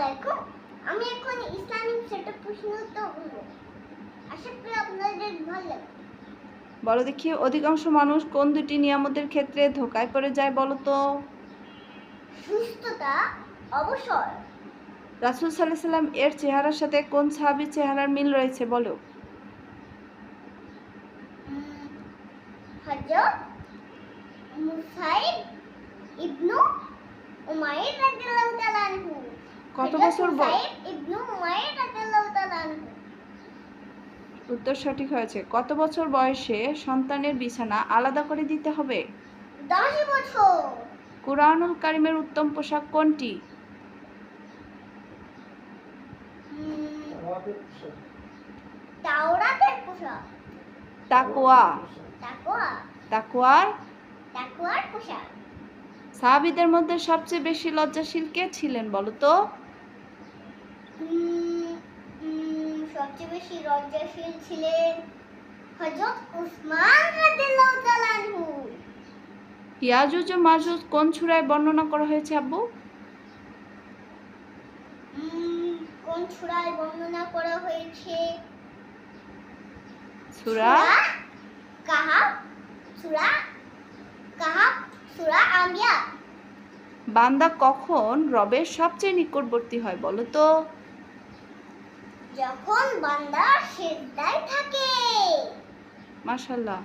আলাইকুম আমি এখন ইসলামিক সেটা প্রশ্ন উত্তর বলব আশা করি আপনাদের ভালো লাগবে। বলো দেখি অধিকাংশ মানুষ কোন দুটি নিয়ামতের ক্ষেত্রে ধোকায় পড়ে যায় বলো তো? সুস্থতা অবসর। রাসুল সাল্লাহ সাল্লাম এর চেহারার সাথে কোন সাহাবির চেহারার মিল রয়েছে বলো? হযরত মুসাইব ইবনু উমাইর রাদিয়াল্লাহু তাআলা আনহু। কত বছর উত্তর সঠিক হয়েছে। কত বছর বয়সে সন্তানের বিছানা আলাদা করে দিতে হবে? 10 বছর। কুরআনুল কারিমের উত্তম পোশাক কোনটি? তাকওয়ার? পোশাক। সাহাবিদের মধ্যে সবচেয়ে বেশি লজ্জাশীল কে ছিলেন বলো সবচেয়ে বেশি লজ্জাশীল ছিলেন হযরত উসমান রাদিয়াল্লাহু তাআলা আনহু। ইয়াজুজ ও মাজুজ কোন সূরায় বর্ণনা করা হয়েছে আব্বু? কোন সূরায় বর্ণনা করা হয়েছে? সূরা কাহাব সূরা কাহাব সূরা আম্বিয়া বান্দা কখন রবের সবচেয়ে নিকটবর্তী হয় বলো তো? যখন বান্দা সেজদায় থাকে। মাশাল্লাহ